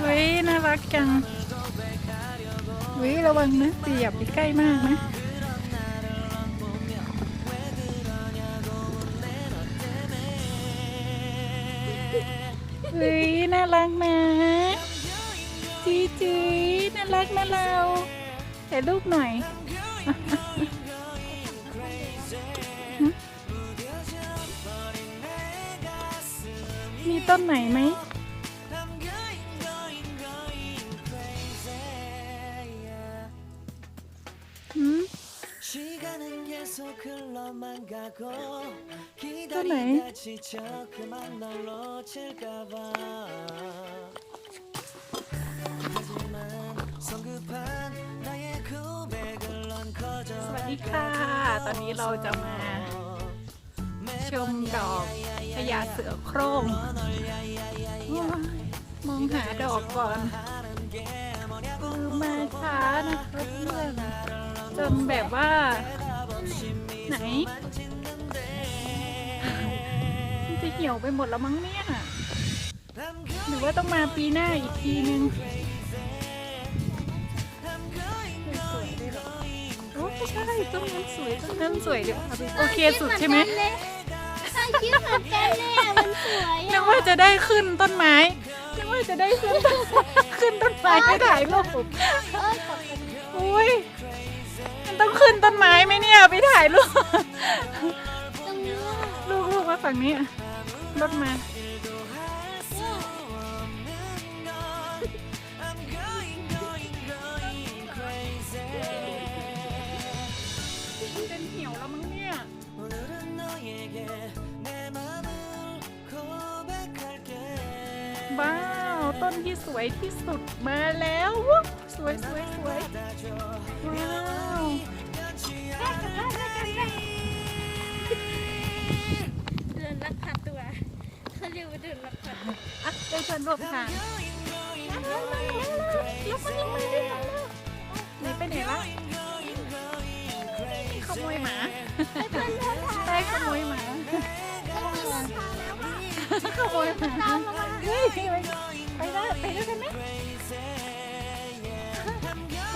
เฮ้ยน่ารักจังเฮ้ยระวังนะตีอย่าไปใกล้มากนะ เฮ้ยน่ารักนะจีจีน่ารักนะเราถ่ายรูปหน่อยมีต้นไหนไหม ตัสวัสดีค่ะ ตอนนี้เราจะมาชมดอกพญาเสือโคร่งมองหาดอกก่อนคือมาช้านะคะเพื่อนจนแบบว่า ไหน มันจะเหี่ยวไปหมดแล้วมั้งเนี่ย หรือว่าต้องมาปีหน้าอีกทีนึงสวยๆเลยเหรอโอ้ไม่ใช่ต้นนั้นสวยต้นนั้นสวยเดี๋ยวพาไปโอเคสุดใช่ไหมถ้าคิดเหมือนกันเลยอะมันสวยนึอะกว่าจะได้ขึ้นต้นไม้นึกว่าจะได้ขึ้นต้นขึ้นต้นไม้ไปถ่ายรูป เอ้ยขอบคุณอุ้ย มันต้องขึ้นต้นไม้ไหมเนี่ยไปถ่ายรูปลูกลูกมาฝั่งนี้รถมาเป็นเหี่ยวแล้วมั้งเนี่ยว้าว ต้นที่สวยที่สุดมาแล้ว สวยสวยสวยว้าวเดินลักพาตัวเขาเรียกว่าเดินลักพาตัวอะเดินเนร่วมทางนั่งนั่งนั่งนั่แล้วก็ยังไม่ได้ทำเลไหนไปไหนวะขโมยหมาได้ขโมยหมาขโมยหมาไปได้ไปด้วยกันไหม ห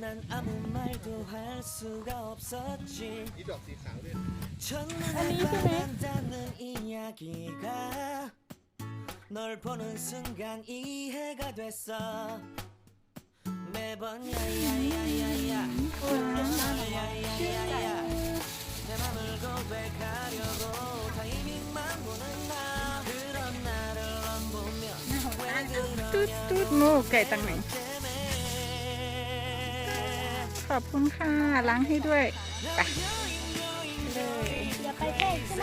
난 아무 말도 할 수가 없었지. 첫눈에 아니, 이쁘네. 반한다는 이야기가 널 보는 순간 이해가 됐어. 매번 야야야야야 야야야야 내 맘을 고백하려고 타이밍만 보는 나 그런 나를 넌 보면 왜 ตุ๊ด 그러냐 ตุ๊ดโม่ไก่ตังไหน ขอบคุณค่ะ ล้างให้ด้วยไปเลย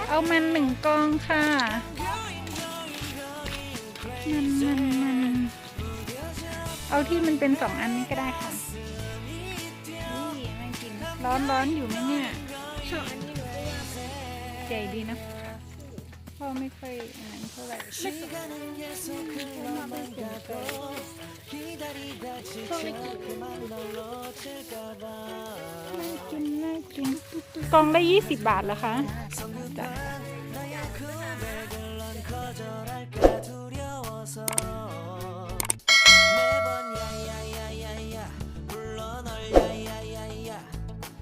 เอามันหนึ่งกองค่ะ มันมันมันเอาที่มันเป็นสองอันนี้ก็ได้ค่ะนี่ไม่กินร้อนร้อนอยู่ไหมเนี่ยสองอันนี้หนูว่ใหญ่ดีนะพ่อไม่ค่อยนั้นเท่าไหร่ไม่สนพ่อไม่กิน กองละยี่สิบบาทเหรอคะ